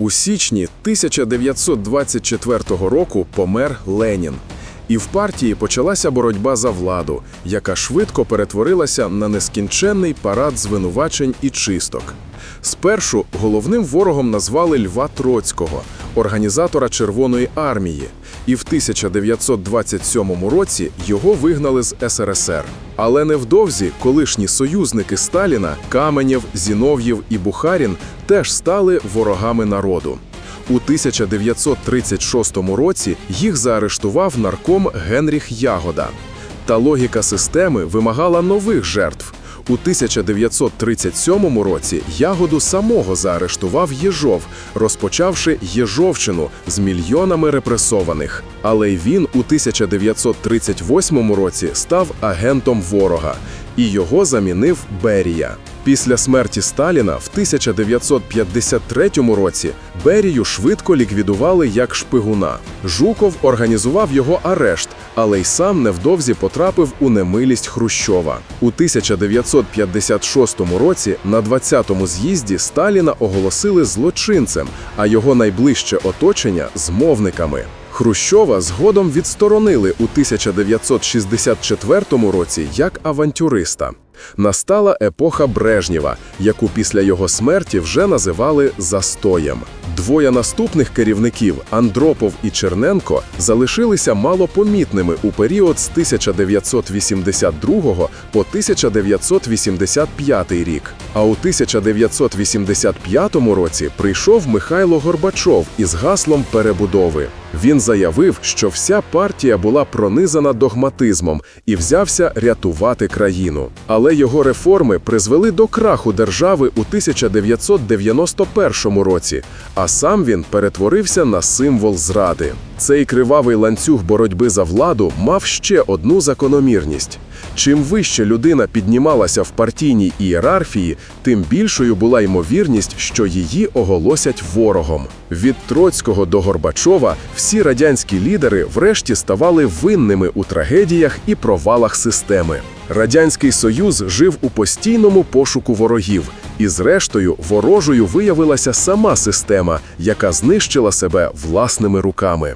У січні 1924 року помер Ленін. І в партії почалася боротьба за владу, яка швидко перетворилася на нескінченний парад звинувачень і чисток. Спершу головним ворогом назвали Льва Троцького, організатора Червоної армії, і в 1927 році його вигнали з СРСР. Але невдовзі колишні союзники Сталіна Каменєв, Зінов'єв і Бухарін теж стали ворогами народу. У 1936 році їх заарештував нарком Генріх Ягода. Та логіка системи вимагала нових жертв. У 1937 році Ягоду самого заарештував Єжов, розпочавши Єжовщину з мільйонами репресованих. Але й він у 1938 році став агентом ворога, і його замінив Берія. Після смерті Сталіна в 1953 році Берію швидко ліквідували як шпигуна. Жуков організував його арешт, але й сам невдовзі потрапив у немилість Хрущова. У 1956 році на 20-му з'їзді Сталіна оголосили злочинцем, а його найближче оточення змовниками. Хрущова згодом відсторонили у 1964 році як авантюриста. Настала епоха Брежнєва, яку після його смерті вже називали застоєм. Двоє наступних керівників Андропов і Черненко залишилися малопомітними у період з 1982 по 1985 рік. А у 1985 році прийшов Михайло Горбачов із гаслом перебудови. Він заявив, що вся партія була пронизана догматизмом і взявся рятувати країну. Але його реформи призвели до краху держави у 1991 році, а сам він перетворився на символ зради. Цей кривавий ланцюг боротьби за владу мав ще одну закономірність. Чим вище людина піднімалася в партійній ієрархії, тим більшою була ймовірність, що її оголосять ворогом. Від Троцького до Горбачова всі радянські лідери врешті ставали винними у трагедіях і провалах системи. Радянський Союз жив у постійному пошуку ворогів, і зрештою ворожою виявилася сама система, яка знищила себе власними руками.